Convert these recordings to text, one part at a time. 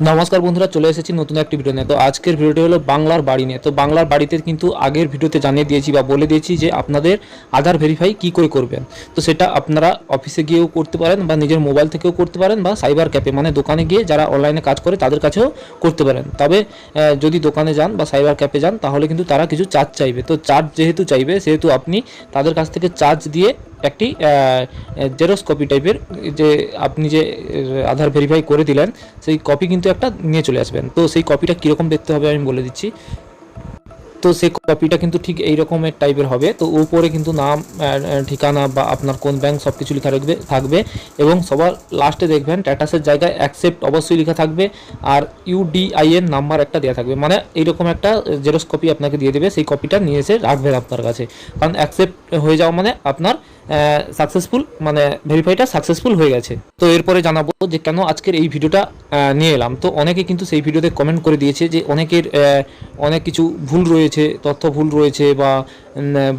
নমস্কার বন্ধুরা, চলে এসেছি নতুন একটি ভিডিও নিয়ে। তো আজকের ভিডিওটি হলো বাংলার বাড়ি নিয়ে। তো বাংলার বাড়িতে কিন্তু আগের ভিডিওতে জানিয়ে দিয়েছি বা বলে দিয়েছি যে আপনাদের আধার ভেরিফাই কি করে করবেন। তো সেটা আপনারা অফিসে গিয়েও করতে পারেন বা নিজের মোবাইল থেকেও করতে পারেন বা সাইবার ক্যাফে মানে দোকানে গিয়ে যারা অনলাইনে কাজ করে তাদের কাছেও করতে পারেন। তবে যদি দোকানে যান বা সাইবার ক্যাফে যান তাহলে কিন্তু তারা কিছু চার্জ চাইবে। তো চার্জ যেহেতু চাইবে, সেহেতু আপনি তাদের কাছ থেকে চার্জ দিয়ে একটি জেরক্স কপি টাইপের যে আপনি যে আধার ভেরিফাই করে দিলেন, সেই কপি কিন্তু একটা নিয়ে চলে আসবেন। তো সেই কপিটা কীরকম দেখতে হবে আমি বলে দিচ্ছি। তো সেই কপিটা কিন্তু ঠিক এই রকমের টাইপের হবে। তো উপরে কিন্তু নাম ঠিকানা বা আপনার কোন ব্যাংক সব কিছু লেখা রাখবে থাকবে। এবং সবার লাস্টে দেখবেন স্ট্যাটাসের জায়গায় অ্যাকসেপ্ট অবশ্যই লেখা থাকবে। আর ইউডিআইএন নাম্বার একটা দেওয়া থাকবে। মানে এইরকম একটা জেরক্স কপি আপনাকে দিয়ে দেবে, সেই কপিটা নিয়ে এসে রাখবেন আপনার কাছে। কারণ অ্যাকসেপ্ট হয়ে যাওয়া মানে আপনার সাকসেসফুল মানে ভেরিফাইটা সাকসেসফুল হয়ে গেছে। তো এরপরে জানাব যে কেন আজকের এই ভিডিওটা নিয়ে এলাম। তো অনেকে কিন্তু সেই ভিডিওতে কমেন্ট করে দিয়েছে যে অনেকের অনেক কিছু ভুল রয়েছে, তথ্য ভুল রয়েছে বা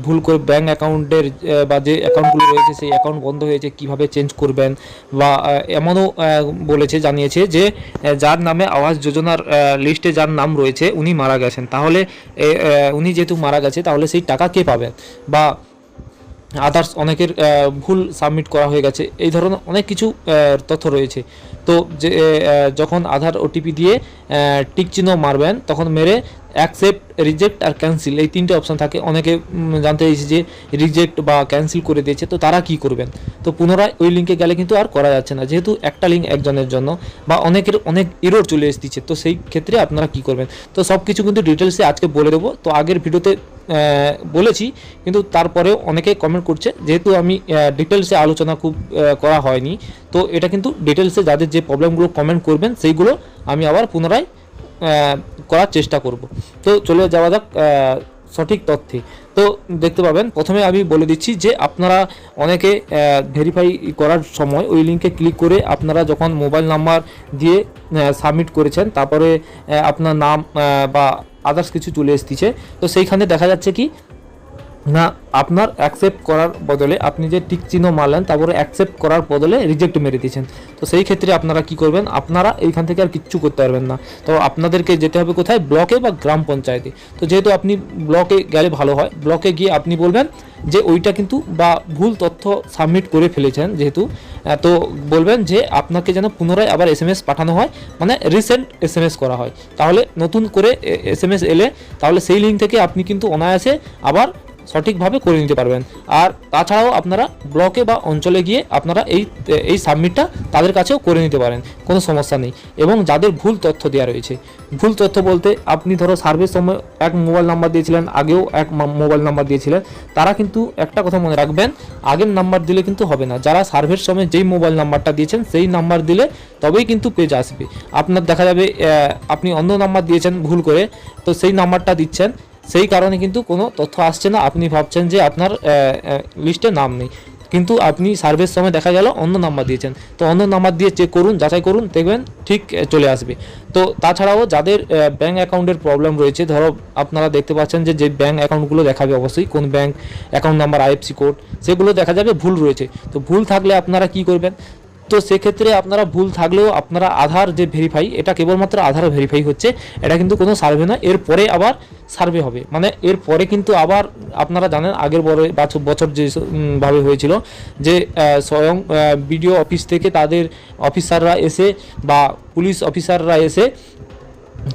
ভুল করে ব্যাঙ্ক অ্যাকাউন্টের বা যে অ্যাকাউন্টগুলো রয়েছে সেই অ্যাকাউন্ট বন্ধ হয়েছে, কীভাবে চেঞ্জ করবেন? বা এমনও বলেছে, জানিয়েছে যে যার নামে আবাস যোজনার লিস্টে যার নাম রয়েছে, উনি মারা গেছেন। তাহলে উনি যেহেতু মারা গেছে, তাহলে সেই টাকা কে পাবেন বা আদার্স অনেকের ভুল সাবমিট করা হয়ে গেছে। এই ধরনের অনেক কিছু তথ্য রয়েছে। তো যে যখন আধার ওটিপি দিয়ে টিক চিহ্ন মারবেন, তখন মেরে অ্যাকসেপ্ট রিজেক্ট আর ক্যান্সেল এই তিনটে অপশন থাকে। অনেকে জানতে চাইছে যে রিজেক্ট বা ক্যান্সেল করে দিয়েছে, তো তারা কি করবেন? তো পুনরায় ওই লিঙ্কে গেলে কিন্তু আর করা যাচ্ছে না। যেহেতু একটা লিঙ্ক একজনের জন্য বা অনেকের অনেক এরর চলে এসেছে, তো সেই ক্ষেত্রে আপনারা কি করবেন? তো সব কিছু কিন্তু ডিটেলসে আজকে বলে দেবো। তো আগের ভিডিওতে বলেছি, কিন্তু তারপরেও অনেকে কমেন্ট করছে, যেহেতু আমি ডিটেলসে আলোচনা খুব করা হয়নি, তো এটা কিন্তু ডিটেলসে যাদের যে প্রবলেমগুলো কমেন্ট করবেন, সেইগুলো আমি আবার পুনরায় করার চেষ্টা করব। তো চলে যাওয়া যাক সঠিক তথ্যে। তো দেখতে পাবেন, প্রথমে আমি বলে দিচ্ছি যে আপনারা অনেকে ভেরিফাই করার সময় ওই লিঙ্কে ক্লিক করে আপনারা যখন মোবাইল নাম্বার দিয়ে সাবমিট করেছেন, তারপরে আপনার নাম বা আদার্স কিছু চলে এসেছে। তো সেইখানে দেখা যাচ্ছে কি না, আপনার অ্যাকসেপ্ট করার বদলে আপনি যে টিক চিহ্ন মারলেন তারপরে অ্যাকসেপ্ট করার বদলে রিজেক্ট মেরে দিয়েছেন। তো সেই ক্ষেত্রে আপনারা কি করবেন? আপনারা এইখান থেকে আর কিচ্ছু করতে পারবেন না। তো আপনাদেরকে যেতে হবে কোথায়? ব্লকে বা গ্রাম পঞ্চায়েতে। তো যেহেতু আপনি ব্লকে গেলে ভালো হয়, ব্লকে গিয়ে আপনি বলবেন যে ওইটা কিন্তু বা ভুল তথ্য সাবমিট করে ফেলেছেন যেহেতু তো বলবেন যে আপনাকে যেন পুনরায় আবার এস এম এস পাঠানো হয় মানে রিসেন্ট এস এম এস করা হয়। তাহলে নতুন করে এস এম এস এলে, তাহলে সেই লিঙ্ক থেকে আপনি কিন্তু অনায়াসে আবার সঠিকভাবে করে নিতে পারবেন। আর তাছাড়াও আপনারা ব্লকে বা অঞ্চলে গিয়ে আপনারা এই এই সাবমিটটা তাদের কাছেও করে নিতে পারেন, কোনো সমস্যা নেই। এবং যাদের ভুল তথ্য দেওয়া রয়েছে, ভুল তথ্য বলতে আপনি ধরো সার্ভের সময় এক মোবাইল নাম্বার দিয়েছিলেন, আগেও এক মোবাইল নাম্বার দিয়েছিলেন, তারা কিন্তু একটা কথা মনে রাখবেন, আগের নাম্বার দিলে কিন্তু হবে না। যারা সার্ভের সময় যেই মোবাইল নাম্বারটা দিয়েছেন, সেই নাম্বার দিলে তবেই কিন্তু পেজ আসবে। আপনার দেখা যাবে আপনি অন্য নাম্বার দিয়েছেন ভুল করে, তো সেই নাম্বারটা দিচ্ছেন সেই কারণে কিন্তু কোনো তথ্য আসছে না। আপনি ভাবছেন যে আপনার লিস্টে নাম নেই। কিন্তু আপনি সার্ভের সময় দেখা গেল অন্য নাম্বার দিয়েছেন। তো অন্য নাম্বার দিয়ে চেক করুন, যাচাই করুন, দেখবেন ঠিক চলে আসবে। তো তাছাড়াও যাদের ব্যাঙ্ক অ্যাকাউন্টের প্রবলেম রয়েছে, ধরো আপনারা দেখতে পাচ্ছেন যে যে ব্যাঙ্ক অ্যাকাউন্টগুলো দেখাবে অবশ্যই, কোন bank account number IFSC code সেগুলো দেখা যাবে ভুল রয়েছে। তো ভুল থাকলে আপনারা কি করবেন? তো সেক্ষেত্রে আপনারা ভুল থাকলেও আপনারা আধার যে ভেরিফাই এটা কেবলমাত্র আধার ভেরিফাই হচ্ছে, এটা কিন্তু কোনো সার্ভে নয়, এরপরে আবার সার্ভে হবে। মানে এর পরে কিন্তু আবার আপনারা জানেন, আগের বড় বছর বছর যে ভাবে হয়েছিল যে স্বয়ং বিডিও অফিস থেকে তাদের অফিসাররা এসে বা পুলিশ অফিসাররা এসে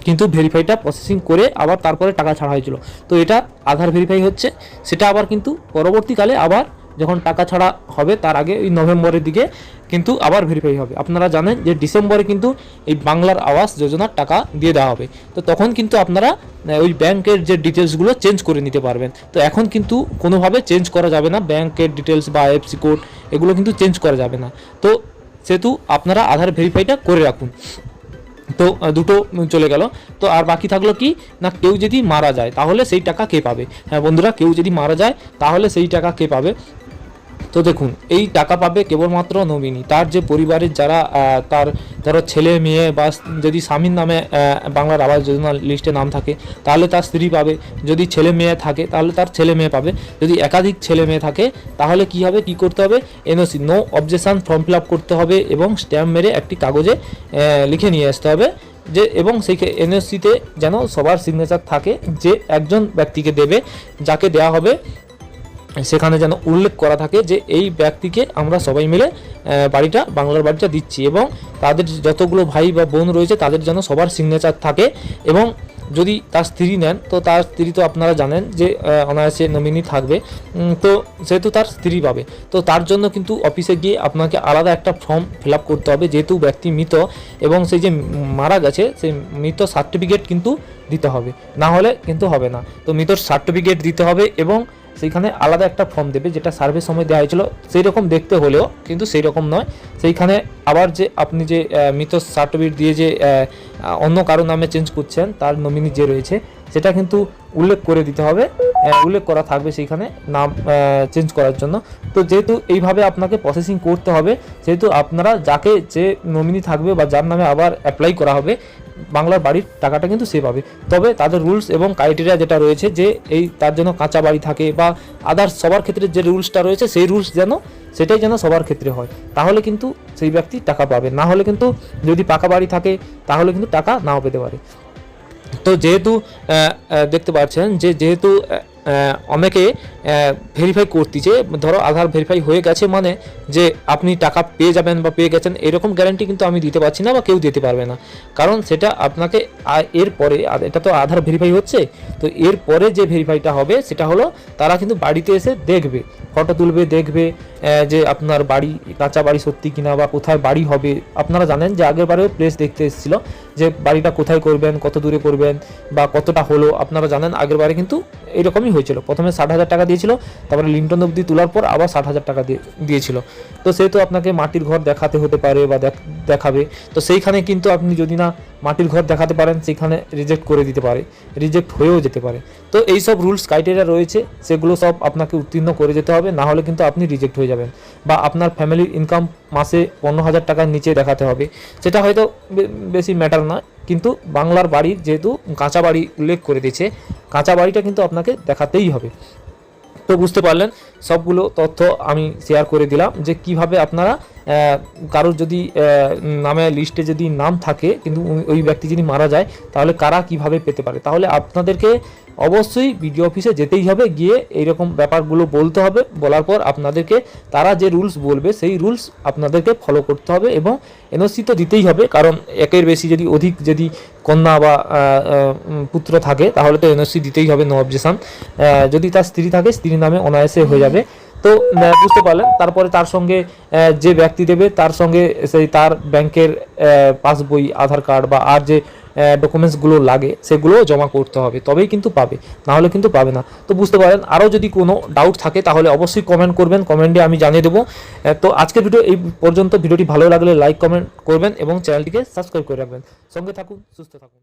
কিন্তু ভেরিফাইটা প্রসেসিং করে আবার তারপরে টাকা ছাড়া হয়েছিল। তো এটা আধার ভেরিফাই হচ্ছে, সেটা আবার কিন্তু পরবর্তীকালে আবার যখন টাকা ছাড়া হবে, তার আগে ওই নভেম্বরের দিকে কিন্তু আবার ভেরিফাই হবে। আপনারা জানেন যে ডিসেম্বরে কিন্তু এই বাংলার আবাস যোজনার টাকা দিয়ে দেওয়া হবে। তো তখন কিন্তু আপনারা ওই ব্যাংকের যে ডিটেলসগুলো চেঞ্জ করে নিতে পারবেন। তো এখন কিন্তু কোনোভাবে চেঞ্জ করা যাবে না। ব্যাংকের ডিটেলস বা আইএফসি কোড এগুলো কিন্তু চেঞ্জ করা যাবে না। তো সেহেতু আপনারা আধার ভেরিফাইটা করে রাখুন। তো দুটো চলে গেল। তো আর বাকি থাকল কি, না কেউ যদি মারা যায়, তাহলে সেই টাকা কে পাবে? হ্যাঁ বন্ধুরা, কেউ যদি মারা যায়, তাহলে সেই টাকা কে পাবে? তো দেখুন, এই টাকা পাবে কেবলমাত্র নমিনি তার যে পরিবারের যারা তার ধরো ছেলে, মেয়ে বা যদি স্বামীর নামে বাংলার আবাস যোজনা লিস্টে নাম থাকে, তাহলে তার স্ত্রী পাবে। যদি ছেলে, মেয়ে থাকে, তাহলে তার ছেলে, মেয়ে পাবে। যদি একাধিক ছেলে, মেয়ে থাকে, তাহলে কি হবে, কি করতে হবে? NOC no objection form fill করতে হবে এবং স্ট্যাম্প মেরে একটি কাগজে লিখে নিয়ে আসতে হবে যে, এবং সেই এনএসসিতে যেন সবার সিগনেচার থাকে যে একজন ব্যক্তিকে দেবে, যাকে দেওয়া হবে সেখানে যেন উল্লেখ করা থাকে যে এই ব্যক্তিকে আমরা সবাই মিলে বাড়িটা, বাংলার বাড়িটা দিচ্ছি এবং তাদের যতগুলো ভাই বা বোন রয়েছে তাদের যেন সবার সিগনেচার থাকে এবং যদি তার স্ত্রী নেন, তো তার স্ত্রী তো আপনারা জানেন যে অনায়াসে নমিনি থাকবে। তো সেহেতু তার স্ত্রী পাবে। তো তার জন্য কিন্তু অফিসে গিয়ে আপনাকে আলাদা একটা ফর্ম ফিল করতে হবে, যেহেতু ব্যক্তি মৃত এবং সেই যে মারা গেছে, সেই মৃত সার্টিফিকেট কিন্তু দিতে হবে। না হলে কিন্তু হবে না। তো মৃতর সার্টিফিকেট দিতে হবে এবং সেইখানে আলাদা একটা ফর্ম দেবে, যেটা সার্ভে সময় দেওয়া হয়েছিল সেই রকম দেখতে হলেও কিন্তু সেই রকম নয়। সেইখানে আবার যে আপনি যে মৃত সার্টিফিকেট দিয়ে যে অন্য কারও নামে চেঞ্জ করছেন, তার নমিনি যে রয়েছে, সেটা কিন্তু উল্লেখ করে দিতে হবে উল্লেখ করা থাকবে সেইখানে নাম চেঞ্জ করার জন্য। তো যেহেতু এইভাবে আপনাকে প্রসেসিং করতে হবে, সেহেতু আপনারা যাকে যে নমিনি থাকবে বা যার নামে আবার অ্যাপ্লাই করা হবে বাংলার বাড়ির টাকাটা কিন্তু সে পাবে। তবে তাদের রুলস এবং ক্রাইটেরিয়া যেটা রয়েছে যে এই তার জন্য কাঁচা বাড়ি থাকে বা আদার্স সবার ক্ষেত্রে যে রুলসটা রয়েছে সেই রুলস যেন, সেটাই যেন সবার ক্ষেত্রে হয়। তাহলে কিন্তু সেই ব্যক্তি টাকা পাবে। না হলে কিন্তু যদি পাকা বাড়ি থাকে, তাহলে কিন্তু টাকা নাও পেতে পারে। তো যেহেতু দেখতে পাচ্ছেন যে যেহেতু অনেকে ভেরিফাই করতেছে, ধরো আধার ভেরিফাই হয়ে গেছে মানে যে আপনি টাকা পেয়ে যাবেন বা পেয়ে গেছেন, এরকম গ্যারান্টি কিন্তু আমি দিতে পারছি না বা কেউ দিতে পারবে না। কারণ সেটা আপনাকে আ- এর পরে এটা তো আধার ভেরিফাই হচ্ছে, তো এর পরে যে ভেরিফাইটা হবে, সেটা হলো তারা কিন্তু বাড়িতে এসে দেখবে ফটো তুলবে, দেখবে যে আপনার বাড়ি, কাঁচা বাড়ি সত্যি কিনা বা কোথায় বাড়ি হবে। আপনারা জানেন যে আগের বারেও প্লেস দেখতে এসেছিল যে বাড়িটা কোথায় করবেন, কত দূরে করবেন বা কতটা হলো। আপনারা জানেন আগের বারে কিন্তু এরকমই হয়েছিল। প্রথমে ষাট হাজার টাকা দিয়েছিল, তারপরে লিন্টন অবধি তোলার পর আবার ষাট হাজার টাকা দিয়ে দিয়েছিল। তো সেহেতু আপনাকে মাটির ঘর দেখাতে হতে পারে বা দেখ- দেখাবে। তো সেইখানে কিন্তু আপনি যদি না মাটির ঘর দেখাতে পারেন সেখানে রিজেক্ট করে দিতে পারে। রিজেক্ট হয়েও যেতে পারে। তো এই সব রুলস ক্রাইটেরিয়া রয়েছে, সেগুলো সব আপনাকে উত্তীর্ণ করে যেতে হবে, না হলে কিন্তু আপনি রিজেক্ট হয়ে যাবেন বা আপনার ফ্যামিলির ইনকাম মাসে পনেরো হাজার টাকার নিচে দেখাতে হবে। সেটা হয়তো বেশি ম্যাটার নয়। কিন্তু বাংলার বাড়ির যেহেতু কাঁচা বাড়ি উল্লেখ করে দিয়েছে, কাঁচা বাড়িটা কিন্তু আপনাকে দেখাতেই হবে। তো বুঝতে পারলেন, সবগুলো তথ্য আমি শেয়ার করে দিলাম যে কীভাবে আপনারা কারোর যদি নামে লিস্টে যদি নাম থাকে, কিন্তু ওই ব্যক্তি যদি মারা যায়, তাহলে কারা কীভাবে পেতে পারে? তাহলে আপনাদেরকে অবশ্যই বিডিও অফিসে যেতেই হবে, গিয়ে এইরকম ব্যাপারগুলো বলতে হবে। বলার পর আপনাদেরকে, তারা যে রুলস বলবে, সেই রুলস আপনাদেরকে ফলো করতে হবে এবং এনওসি তো দিতেই হবে। কারণ একের বেশি যদি অধিক যদি কন্যা বা পুত্র থাকে, তাহলে তো এনওসি দিতেই হবে নো অবজেকশন যদি তার স্ত্রী থাকে, স্ত্রীর নামে অনায়াসে হয়ে যাবে। তো বুঝতে পারলেন। তারপরে তার সঙ্গে যে ব্যক্তি দেবে, তার সঙ্গে সেই তার ব্যাংকের পাসবই, আধার কার্ড বা আর যে ডকুমেন্টসগুলো লাগে, সেগুলো জমা করতে হবে, তবেই কিন্তু পাবে না হলে কিন্তু পাবে না। তো বুঝতে পারেন আরও যদি কোনো ডাউট থাকে, তাহলে অবশ্যই কমেন্ট করবেন কমেন্টে আমি জানিয়ে দেবো। তো আজকের ভিডিও এই পর্যন্ত, ভিডিওটি ভালো লাগলে লাইক কমেন্ট করবেন এবং চ্যানেলটিকে সাবস্ক্রাইব করে রাখবেন। সঙ্গে থাকুন, সুস্থ থাকুন।